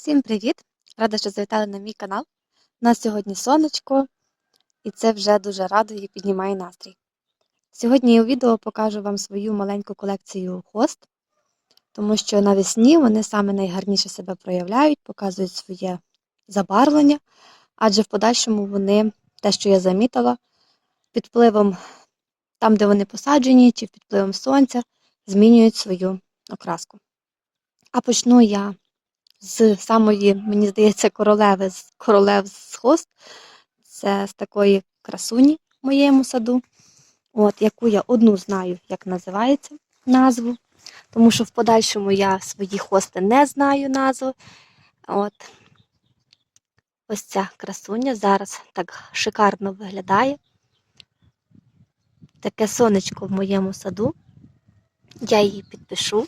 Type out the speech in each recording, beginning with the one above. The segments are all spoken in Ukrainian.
Всім привіт! Рада, що завітали на мій канал. У нас сьогодні сонечко, і це вже дуже радує і піднімає настрій. Сьогодні у відео покажу вам свою маленьку колекцію хост, тому що навесні вони саме найгарніше себе проявляють, показують своє забарвлення, адже в подальшому вони, те, що я замітила, під впливом там, де вони посаджені, чи під впливом сонця, змінюють свою окраску. А почну я з самої, мені здається, королеви з королев з хост. Це з такої красуні в моєму саду, от, яку я одну знаю, як називається назву. Тому що в подальшому я свої хости не знаю назву. От. Ось ця красуня зараз так шикарно виглядає. Таке сонечко в моєму саду. Я її підпишу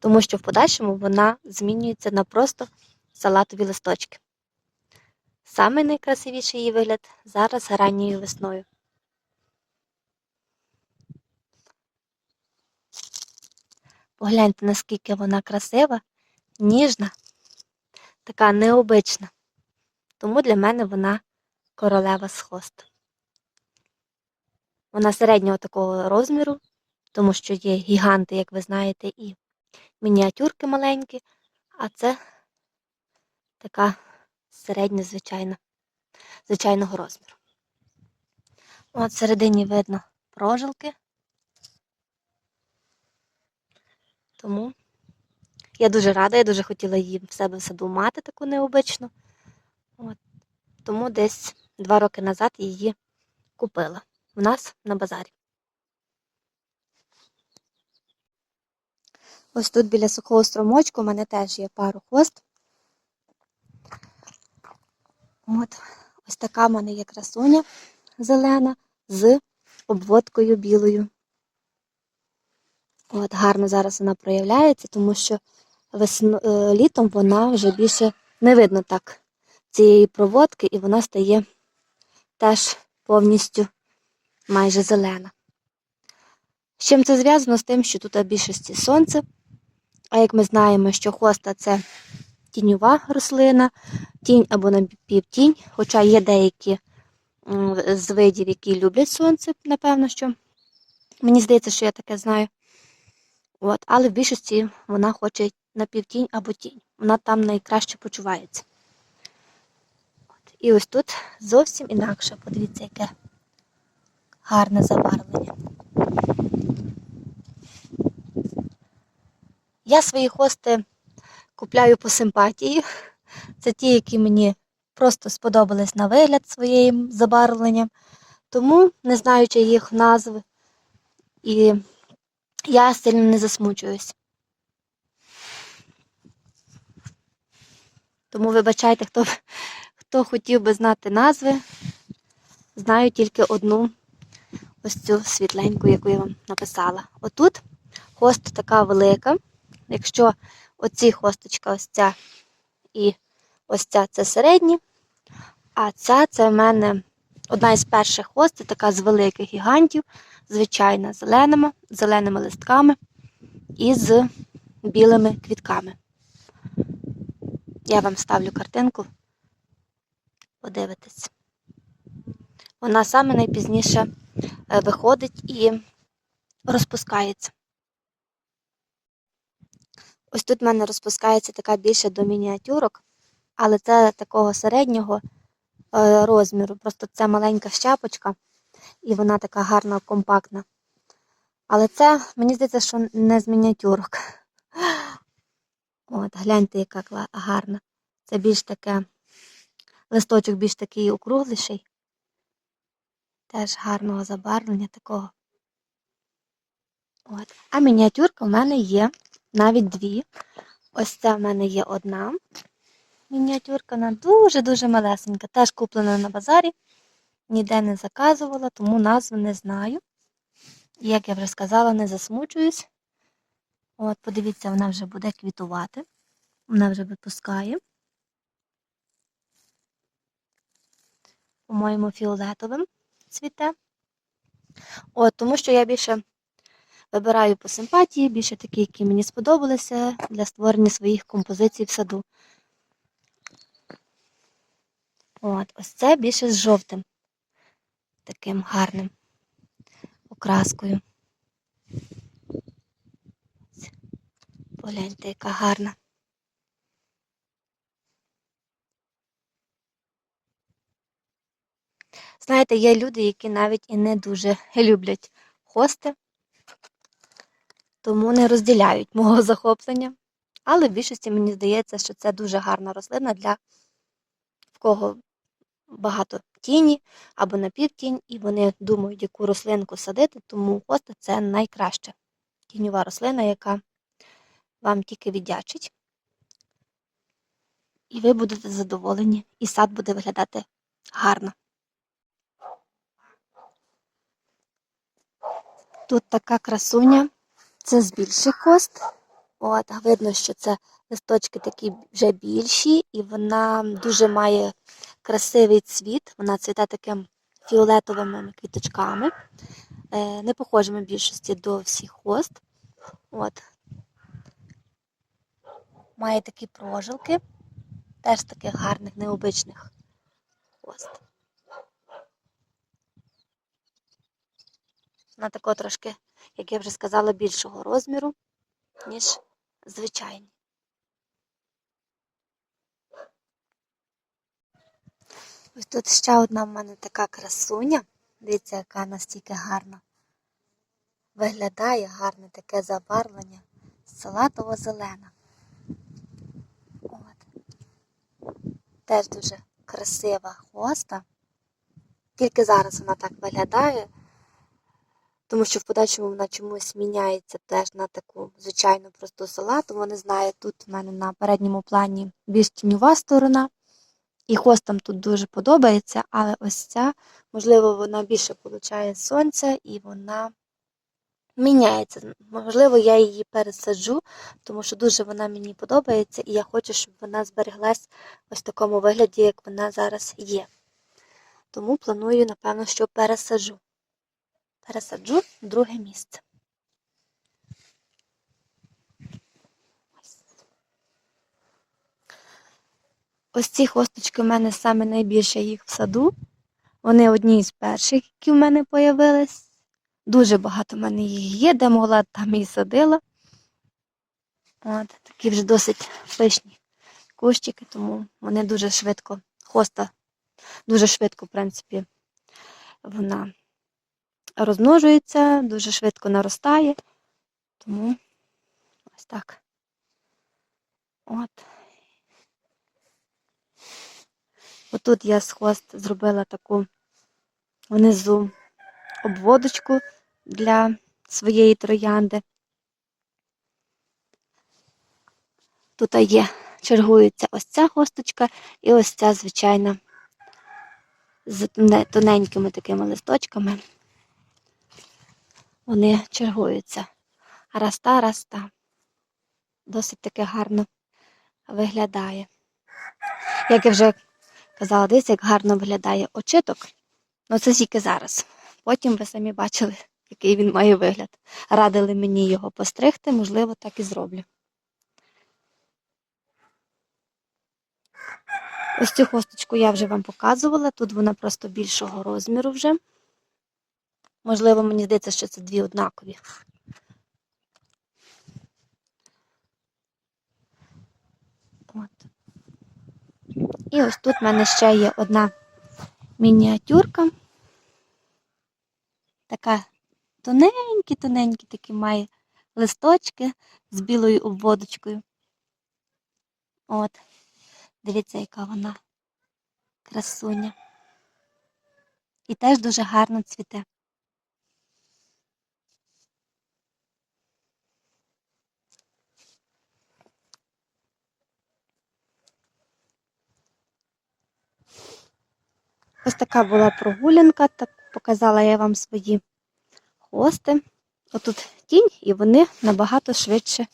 тому що в подальшому вона змінюється на просто салатові листочки. Саме найкрасивіший її вигляд зараз ранньою весною. Погляньте, наскільки вона красива, ніжна, така необична. Тому для мене вона королева з хост. Вона середнього такого розміру, тому що є гіганти, як ви знаєте, і мініатюрки маленькі, а це така середня, звичайна, звичайного розміру. От всередині видно прожилки. Тому я дуже рада, я дуже хотіла її в себе в саду мати таку необичну. От. Тому десь два роки назад її купила у нас на базарі. Ось тут біля сухого струмочку у мене теж є пару хост. От, ось така в мене є красуня зелена з обводкою білою. От, гарно зараз вона проявляється, тому що весно, е, літом вона вже більше не видно так цієї проводки, і вона стає теж повністю майже зелена. З чим це зв'язано з тим, що тут більшості сонце. А як ми знаємо, що хоста це тіньова рослина, тінь або напівтінь, хоча є деякі з видів, які люблять сонце, напевно, що. Мені здається, що я таке знаю. От, Але в більшості вона хоче напівтінь або тінь. Вона там найкраще почувається. От. І ось тут зовсім інакше. Подивіться, яке гарне забарвлення. Я свої хости купляю по симпатії. Це ті, які мені просто сподобались на вигляд своїм забарвленням. Тому, не знаючи їх назви, і я сильно не засмучуюсь. Тому вибачайте, хто хто хотів би знати назви, знаю тільки одну ось цю світленьку, яку я вам написала. Отут хост така велика. Якщо оці хосточка, ось ця і ось ця це середні, а ця це в мене одна із перших хостів, така з великих гігантів, звичайна зеленими, зеленими листками і з білими квітками. Я вам ставлю картинку, подивитись. Вона саме найпізніше е, виходить і розпускається. Ось тут в мене розпускається така більше до мініатюрок, але це такого середнього е, розміру. Просто це маленька щапочка, і вона така гарна, компактна. Але це, мені здається, що не з мініатюрок. От, гляньте, яка гарна. Це більш таке, листочок більш такий округліший. Теж гарного забарвлення такого. От. А мініатюрка в мене є навіть дві. Ось це в мене є одна мініатюрка, вона дуже-дуже малесенька. Теж куплена на базарі, ніде не заказувала, тому назву не знаю. І, як я вже сказала, не засмучуюсь. От, подивіться, вона вже буде квітувати. Вона вже випускає. По-моєму, фіолетовим цвіте. От, Тому що я більше Вибираю по симпатії, більше такі, які мені сподобалися для створення своїх композицій в саду. От, ось це більше з жовтим, таким гарним окраскою. Погляньте, яка гарна. Знаєте, є люди, які навіть і не дуже люблять хости, тому не розділяють мого захоплення. Але в більшості мені здається, що це дуже гарна рослина для в кого багато тіні або напівтінь, і вони думають, яку рослинку садити, тому хоста це найкраща тіньова рослина, яка вам тільки віддячить. І ви будете задоволені, і сад буде виглядати гарно. Тут така красуня, це з більших хост. От, видно, що це листочки такі вже більші, і вона дуже має красивий цвіт. Вона цвіте таким фіолетовими квіточками, е, не похожими в більшості до всіх хост. От. Має такі прожилки, теж таких гарних, необичних хост. Вона такого трошки, як я вже сказала, більшого розміру, ніж звичайні. Ось тут ще одна в мене така красуня. Дивіться, яка настільки гарна. Виглядає гарне таке забарвлення. Салатово-зелена. От. Теж дуже красива хоста. Тільки зараз вона так виглядає, тому що в подальшому вона чомусь міняється теж на таку звичайну просту салату. Вони знають, тут в мене на передньому плані більш тіньова сторона. І хостам тут дуже подобається, але ось ця, можливо, вона більше получає сонця і вона міняється. Можливо, я її пересаджу, тому що дуже вона мені подобається, і я хочу, щоб вона збереглась ось в такому вигляді, як вона зараз є. Тому планую, напевно, що пересаджу. Пересаджу друге місце. Ось ці хосточки в мене саме найбільше їх в саду. Вони одні з перших, які в мене появились. Дуже багато в мене їх є, де могла, там і садила. От, Такі вже досить пишні кущики, тому вони дуже швидко, хоста дуже швидко, в принципі, вона розмножується, дуже швидко наростає. Тому ось так. От. Отут я з хвост зробила таку внизу обводочку для своєї троянди. Тут є, чергується ось ця хосточка і ось ця звичайна з тоненькими такими листочками. Вони чергуються. Раста, раста. Досить таки гарно виглядає. Як я вже казала, дивіться, як гарно виглядає очиток. Ну це тільки зараз. Потім ви самі бачили, який він має вигляд. Радили мені його постригти, можливо, так і зроблю. Ось цю хосточку я вже вам показувала. Тут вона просто більшого розміру вже. Можливо, мені здається, що це дві однакові. От. І ось тут в мене ще є одна мініатюрка. Така тоненькі-тоненькі такі має листочки з білою обводочкою. От, дивіться, яка вона красуня. І теж дуже гарно цвіте. Ось така була прогулянка, так показала я вам свої хвости. Отут тінь, і вони набагато швидше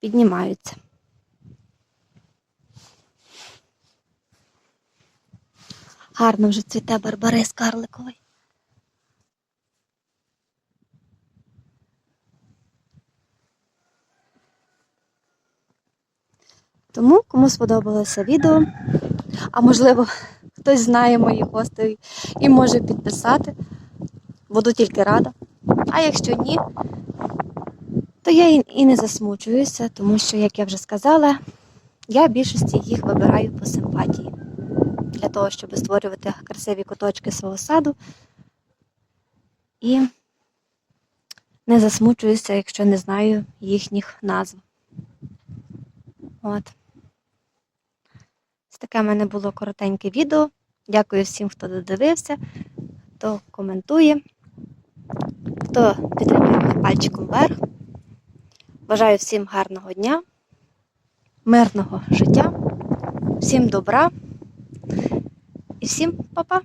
піднімаються. Гарно вже цвіте барбарис карликовий. Тому, кому сподобалося відео, а можливо, хтось знає мої хости і може підписати, буду тільки рада. А якщо ні, то я і не засмучуюся, тому що, як я вже сказала, я більшості їх вибираю по симпатії для того, щоб створювати красиві куточки свого саду. І не засмучуюся, якщо не знаю їхніх назв. От. Таке в мене було коротеньке відео. Дякую всім, хто додивився, хто коментує, хто підтримує мене пальчиком вверх. Бажаю всім гарного дня, мирного життя, всім добра і всім па-па!